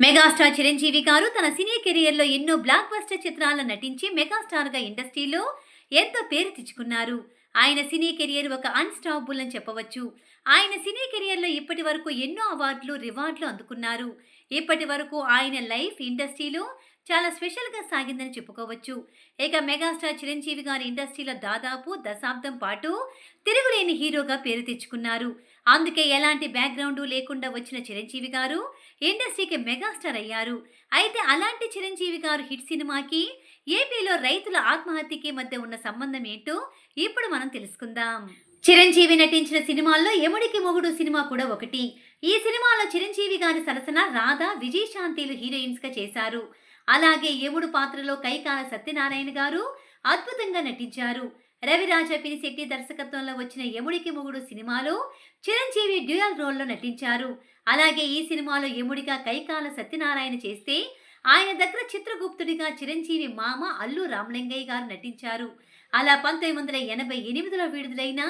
Megastar Chiranjeevi గారు తన సినీ కెరియర్లో ఎన్నో బ్లాక్ బస్టర్ చిత్రాల్లో నటించి మెగాస్టార్గా ఇండస్ట్రీలో ఎంతో పేరు తెచ్చుకున్నారు. ఆయన సినీ కెరియర్ ఒక అన్స్టాపబుల్ అని చెప్పవచ్చు. ఆయన సినీ కెరియర్లో ఇప్పటి వరకు ఎన్నో అవార్డులు రివార్డులు అందుకున్నారు. ఇప్పటి వరకు ఆయన లైఫ్ ఇండస్ట్రీలో చాలా స్పెషల్గా సాగిందని చెప్పుకోవచ్చు. ఇక మెగాస్టార్ చిరంజీవి గారి ఇండస్ట్రీలో దాదాపు దశాబ్దం పాటు తిరుగులేని హీరోగా పేరు తెచ్చుకున్నారు. అందుకే ఎలాంటి బ్యాక్గ్రౌండ్ లేకుండా వచ్చిన చిరంజీవి గారు ఇండస్ట్రీకి మెగాస్టార్ అయ్యారు. అయితే అలాంటి చిరంజీవి గారు హిట్ సినిమాకి ఏపీలో రైతుల ఆత్మహత్యకి మధ్య ఉన్న సంబంధం ఏంటో ఇప్పుడు మనం తెలుసుకుందాం. చిరంజీవి నటించిన సినిమాల్లో ఎముడికి మొగుడు సినిమా కూడా ఒకటి. ఈ సినిమాలో చిరంజీవి గారి సరసన రాధా విజయశాంతిలు హీరోయిన్స్గా చేశారు. అలాగే యముడు పాత్రలో కైకాల సత్యనారాయణ గారు అద్భుతంగా నటించారు. రవిరాజ పినిశెట్టి దర్శకత్వంలో వచ్చిన యముడికి మొగుడు సినిమాలో చిరంజీవి డ్యూయల్ రోల్లో నటించారు. అలాగే ఈ సినిమాలో యముడిగా కైకాల సత్యనారాయణ చేస్తే ఆయన దగ్గర చిత్రగుప్తుడిగా చిరంజీవి మామ అల్లు రామలింగయ్య గారు నటించారు. అలా పంతొమ్మిది వందల ఎనభై ఎనిమిదిలో విడుదలైన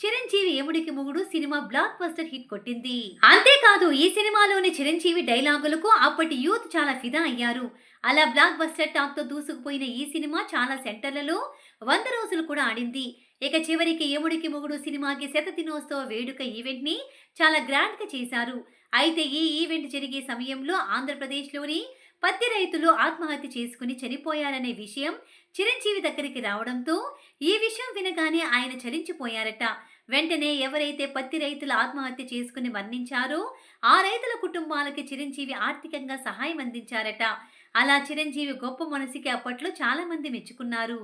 Chiranjeevi Yamudiki Mogudu cinema blockbuster hit కొట్టింది. అంతేకాదు ఈ సినిమాలోని చిరంజీవి డైలాగులకు అప్పటి యూత్ చాలా ఫిదా అయ్యారు. అలా బ్లాక్ బస్టర్ టాక్తో దూసుకుపోయిన ఈ సినిమా చాలా సెంటర్లలో వంద రోజులు కూడా ఆడింది. ఇక చివరికి ఏముడికి మొగుడు సినిమాకి శత దినోత్సవ వేడుక ఈవెంట్ని చాలా గ్రాండ్గా చేశారు. అయితే ఈ ఈవెంట్ జరిగే సమయంలో ఆంధ్రప్రదేశ్లోని పత్తి రైతులు ఆత్మహత్య చేసుకుని చనిపోయారనే విషయం చిరంజీవి దగ్గరికి రావడంతో ఈ విషయం వినగానే ఆయన చలించిపోయారట. వెంటనే ఎవరైతే పత్తి రైతులు ఆత్మహత్య చేసుకుని మరణించారో ఆ రైతుల కుటుంబాలకి చిరంజీవి ఆర్థికంగా సహాయం అందించారట. అలా చిరంజీవి గొప్ప మనసుకి అప్పట్లో చాలామంది మెచ్చుకున్నారు.